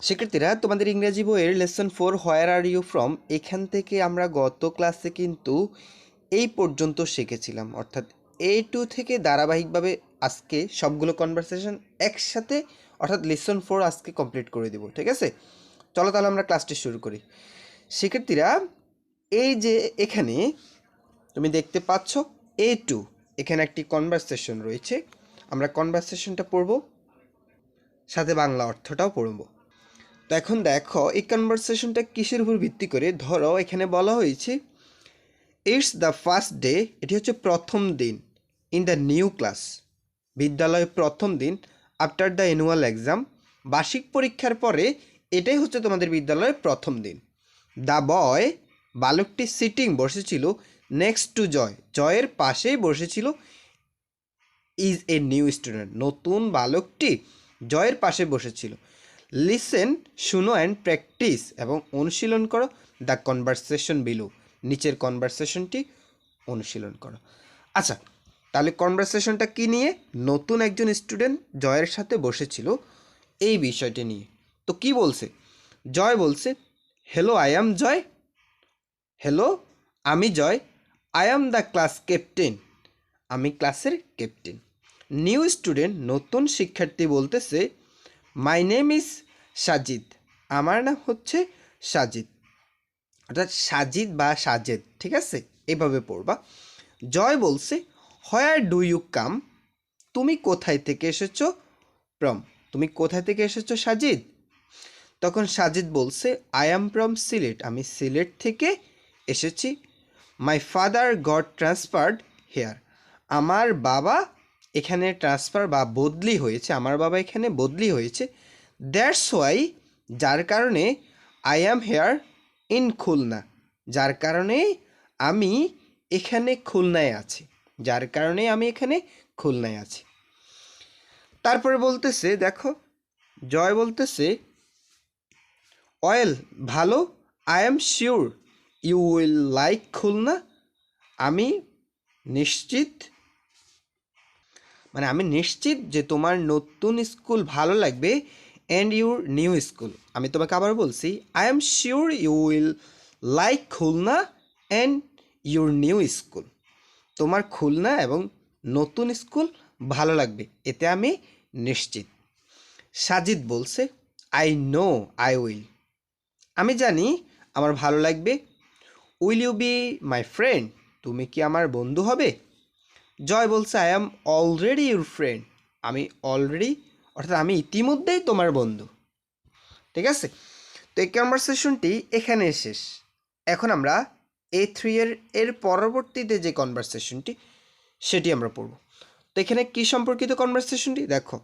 শিক্ষার্থীরা, তোমাদের ইংরেজি বইয়ের lesson four where are you from? এখান থেকে আমরা গত ক্লাসে কিন্তু এই পর্যন্ত শিখেছিলাম। অর্থাৎ এ টু থেকে ধারাবাহিকভাবে আজকে সবগুলো কনভারসেশন একসাথে, অর্থাৎ লেসন ফোর আজকে কমপ্লিট করে দেবো, ঠিক আছে? চলো তাহলে আমরা ক্লাসটি শুরু করি। শিক্ষার্থীরা, এই যে এখানে তুমি দেখতে পাচ্ছ, এ টু, এখানে একটি কনভারসেশন রয়েছে। আমরা কনভারসেশনটা পড়ব, সাথে বাংলা অর্থটাও পড়ব। তো এখন দেখো, এই কনভারসেশনটা কিসের উপর ভিত্তি করে? ধরো, এখানে বলা হয়েছে ইটস দ্য ফার্স্ট ডে এটি হচ্ছে প্রথম দিন ইন দ্য নিউ ক্লাস বিদ্যালয়ের প্রথম দিন আফটার দ্য অ্যানুয়াল এক্সাম বার্ষিক পরীক্ষার পরে এটাই হচ্ছে তোমাদের বিদ্যালয়ের প্রথম দিন। দ্য বয় বালকটি সিটিং বসেছিল নেক্সট টু জয় জয়ের পাশেই বসেছিল ইজ এ নিউ স্টুডেন্ট নতুন বালকটি জয়ের পাশে বসেছিল। লিসেন, শুনো অ্যান্ড প্র্যাকটিস এবং অনুশীলন করো। দ্য কনভারসেশন বিলো, নিচের কনভারসেশনটি অনুশীলন করো। আচ্ছা তাহলে কনভারসেশনটা কী নিয়ে? নতুন একজন স্টুডেন্ট জয়ের সাথে বসেছিল এই বিষয়টি নিয়ে। তো কি বলছে? জয় বলছে hello I am Joy hello আমি Joy I am the class captain আমি ক্লাসের ক্যাপ্টেন নিউ স্টুডেন্ট নতুন শিক্ষার্থী বলতেছে মাই নেম ইজ সাজিদ। আমার নাম হচ্ছে সাজিদ। অর্থাৎ সাজিদ বা সাজেদ, ঠিক আছে? এভাবে পড়বা। জয় বলছে, হোয়ার ডু ইউ কাম? তুমি কোথায় থেকে এসেছ প্রম তুমি কোথায় থেকে এসেছ সাজিদ? তখন সাজিদ বলছে, আই অ্যাম ফ্রম সিলেট। আমি সিলেট থেকে এসেছি। My father got transferred here. আমার বাবা এখানে ট্রান্সফার বা বদলি হয়েছে। আমার বাবা এখানে বদলি হয়েছে। দ্যাটস ওয়াই যার কারণে I am here in Khulna. যার কারণে আমি এখানে খুলনায় আছি। যার কারণে আমি এখানে খুলনায় আছি। তারপরে বলতেছে, দেখো, জয় বলতেছে অয়েল ভালো I am sure you will like Khulna. আমি নিশ্চিত মানে আমি নিশ্চিত যে তোমার নতুন স্কুল ভালো লাগবে অ্যান্ড ইউর নিউ স্কুল আমি তোমাকে আবার বলছি I am sure you will like Khulna and your new school তোমার খুলনা এবং নতুন স্কুল ভালো লাগবে, এতে আমি নিশ্চিত। সাজিদ বলছে আই নো আই উইল আমি জানি আমার ভালো লাগবে। Will you be my friend তুমি কি আমার বন্ধু হবে? জয় বলছে I am already your friend আমি অলরেডি অর্থাৎ আমি ইতিমধ্যেই তোমার বন্ধু। ঠিক আছে? তো এই কনভারসেশনটি এখানে শেষ। এখন আমরা এ থ্রি এর এর পরবর্তীতে যে কনভারসেশনটি সেটি আমরা পড়ব। তো এখানে কি সম্পর্কিত কনভারসেশনটি দেখো,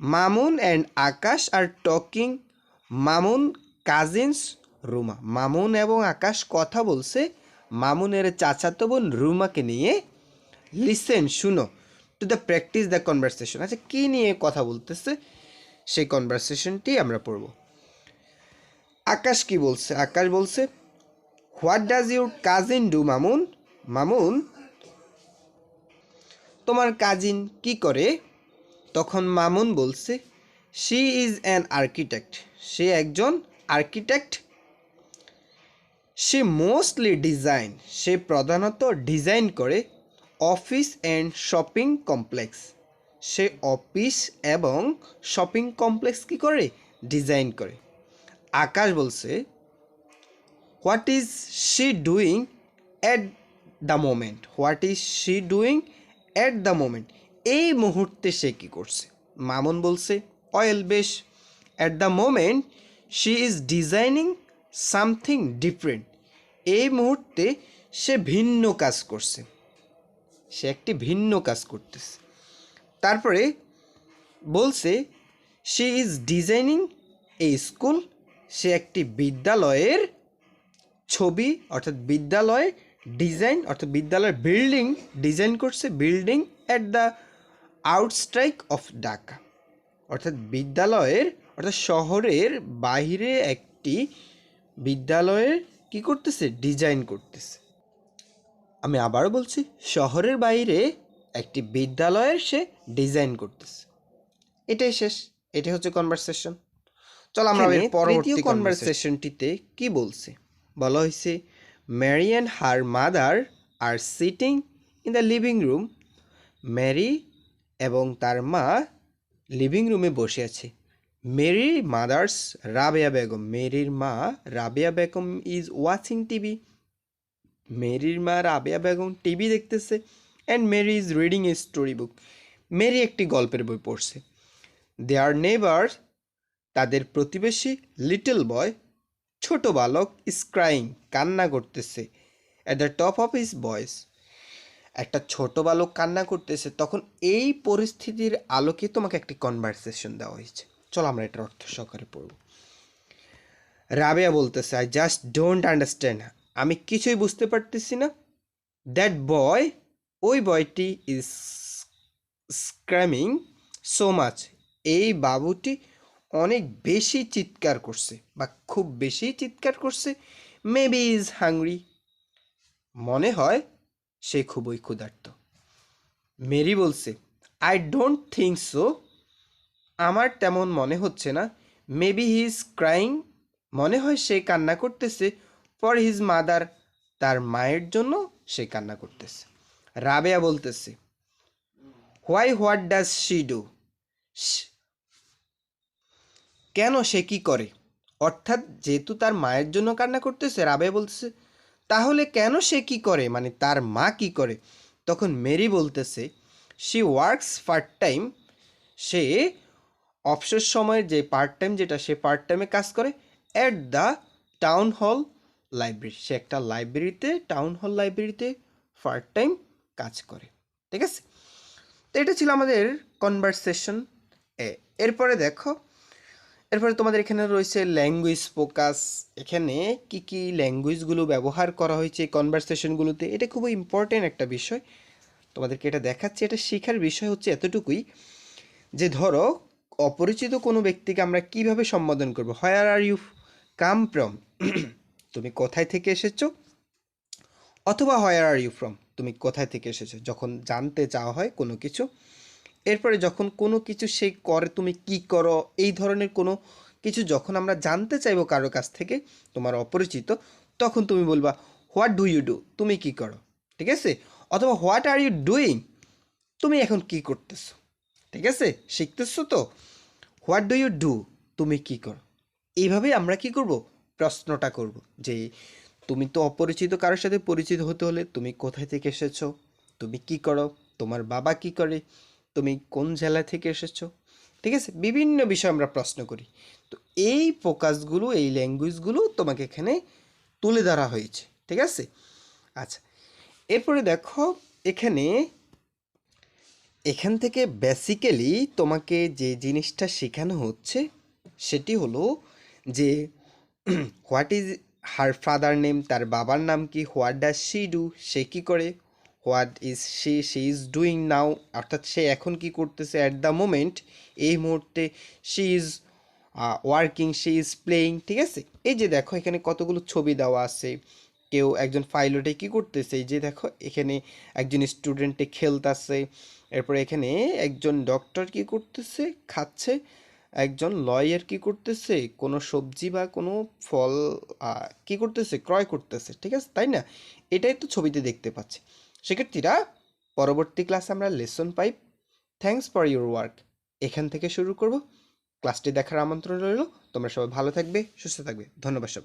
Mamun and Akash are talking Mamun cousins Ruma. Mamun এবং আকাশ কথা বলছে মামুনের চাচাতো বোন রুমাকে নিয়ে। লিসেন শুনো। To the practice the conversation আচ্ছা কী নিয়ে কথা বলতেছে? সেই কনভারসেশনটি আমরা পড়ব। আকাশ কি বলছে? আকাশ বলছে what does your cousin do Mamun? Mamun, তোমার কাজিন কি করে? তখন মামুন বলছে শি ইজ অ্যান আর্কিটেক্ট সে একজন আর্কিটেক্ট সে মোস্টলি ডিজাইন সে প্রধানত ডিজাইন করে। Office and shopping complex. Say office এবং শপিং কমপ্লেক্স কি করে? ডিজাইন করে। আকাশ বলছে what is she doing at the moment what is she doing at the moment এই মুহূর্তে সে কী করছে? মামুন বলছে অয়েল বেশ। At the moment she is designing something different এই মুহূর্তে সে ভিন্ন কাজ করছে। সে একটি ভিন্ন কাজ করতেছে। তারপরে বলছে she is designing a school সে একটি বিদ্যালয়ের ছবি, অর্থাৎ বিদ্যালয় ডিজাইন অর্থাৎ বিদ্যালয়ের বিল্ডিং ডিজাইন করছে building at the outskirts of Dhaka অর্থাৎ বিদ্যালয়ের, অর্থাৎ শহরের বাইরে একটি বিদ্যালয়ের কি করতেছে? ডিজাইন করতেছে। আমি আবারও বলছি শহরের বাইরে একটি বিদ্যালয়ের সে ডিজাইন করতেছে। এটাই শেষ এটাই হচ্ছে কনভারসেশন চলো আমরা পরবর্তী কনভারসেশনটিতে কি বলছে? বলা হয়েছে Mary and her mother are sitting in the living room Mary এবং তার মা লিভিং রুমে বসে আছে। মেরির মাদার্স রাবেয়া বেগম মেরির মা Rabeya Begum is watching TV মেরির মা রাবেয়া বেগম টিভি দেখতেছে and Mary is reading a story book Mary একটি গল্পের বই পড়ছে। দেয়ার নেবার তাদের প্রতিবেশী লিটল বয় ছোট বালক স্ক্রাইং কান্না করতেছে। At the top of his voice একটা ছোট বালক কান্না করতেছে, তখন এই পরিস্থিতির আলোকে তোমাকে একটি কনভারসেশন দেওয়া হয়েছে। চলো আমরা এটার অর্থ সহকারে পড়ব। রাবেয়া বলতেছে আই জাস্ট ডোন্ট আন্ডারস্ট্যান্ড আমি কিছুই বুঝতে পারতেছি না। দ্যাট বয় ওই বয়টি ইজ স্ক্র্যামিং সো মাচ এই বাবুটি অনেক বেশি চিৎকার করছে বা খুব বেশি চিৎকার করছে মেবি ইজ হাংরি মনে হয় সে খুবই ক্ষুধার্ত। মেরি বলছে আই ডোন্ট থিঙ্ক সো আমার তেমন মনে হচ্ছে না। মেবি হি ইজ ক্রাইং মনে হয় সে কান্না করতেছে। ফর হিজ মাদার তার মায়ের জন্য সে কান্না করতেছে। রাবেয়া বলতেছে why what does she do কেন সে কি করে? অর্থাৎ যেহেতু তার মায়ের জন্য কান্না করতেছে রাবে বলতেছে, তাহলে কেন সে কি করে? মানে তার মা কি করে? তখন মেরি বলতেছে শি ওয়ার্কস পার্ট টাইম সে অবসর সময়ের যে পার্ট টাইম যেটা সে পার্ট টাইমে কাজ করে at the town hall library, সে একটা লাইব্রেরিতে টাউন হল লাইব্রেরিতে পার্ট টাইম কাজ করে, ঠিক আছে? তো এটা ছিল আমাদের কনভারসেশন এ। এরপরে দেখো, এরপরে তোমাদের এখানে রয়েছে ল্যাঙ্গুয়েজ ফোকাস এখানে কি কি ল্যাঙ্গুয়েজগুলো ব্যবহার করা হয়েছে কনভারসেশনগুলোতে এটা খুবই ইম্পর্টেন্ট একটা বিষয়। তোমাদেরকে এটা দেখাচ্ছি। এটা শেখার বিষয় হচ্ছে এতটুকুই যে ধরো, অপরিচিত কোনো ব্যক্তিকে আমরা কীভাবে সম্বোধন করব? Where are you come from তুমি কোথায় থেকে এসেছ? অথবা হোয়ার আর ইউ ফ্রম তুমি কোথায় থেকে এসেছ? যখন জানতে চাওয়া হয় কোনো কিছু। এরপরে যখন কোনো কিছু সে করে তুমি কি করো, এই ধরনের কোনো কিছু যখন আমরা জানতে চাইব কারও কাছ থেকে, তোমার অপরিচিত, তখন তুমি বলবা হোয়াট ডু ইউ ডু তুমি কি করো? ঠিক আছে? অথবা হোয়াট আর ইউ ডুইং তুমি এখন কি করতেছো? ঠিক আছে? শিখতেছো তো? হোয়াট ডু ইউ ডু তুমি কি করো? এইভাবে আমরা কি করব? প্রশ্নটা করব যে তুমি তো অপরিচিত কারোর সাথে পরিচিত হতে হলে তুমি কোথায় থেকে এসেছ? তুমি কি করো? তোমার বাবা কি করে? তুমি কোন জেলা থেকে এসেছ? ঠিক আছে? বিভিন্ন বিষয় আমরা প্রশ্ন করি। তো এই ফোকাসগুলো এই ল্যাঙ্গুয়েজগুলো তোমাকে এখানে তুলে ধরা হয়েছে। ঠিক আছে? আচ্ছা এরপরে দেখো, এখানে এখান থেকে বেসিক্যালি তোমাকে যে জিনিসটা শেখানো হচ্ছে, সেটি হলো যে what is her father name তার বাবার নাম কি? হোয়াট ডাজ শি ডু সে কী করে? What is she she is doing now অর্থাৎ সে এখন কি করতেছে অ্যাট দ্য মোমেন্ট এই মুহূর্তে she is working she is playing ঠিক আছে? এই যে দেখো, এখানে কতগুলো ছবি দেওয়া আছে। কেউ একজন পাইলটে কি করতেছে? এই যে দেখো, এখানে একজন স্টুডেন্টে খেলতেছে। এরপরে এখানে একজন ডক্টর কি করতেছে? খাচ্ছে। একজন লয়ার কি করতেছে? কোনো সবজি বা কোনো ফল কি করতেছে? ক্রয় করতেছে, ঠিক আছে? তাই না? এটাই তো ছবিতে দেখতে পাচ্ছি। শিক্ষার্থীরা, পরবর্তী ক্লাসে আমরা লেসন পাই। থ্যাংকস ফর ইউর ওয়ার্ক এখান থেকে শুরু করব। ক্লাসটি দেখার আমন্ত্রণ রইল। তোমরা সবাই ভালো থাকবে, সুস্থ থাকবে। ধন্যবাদ সবাই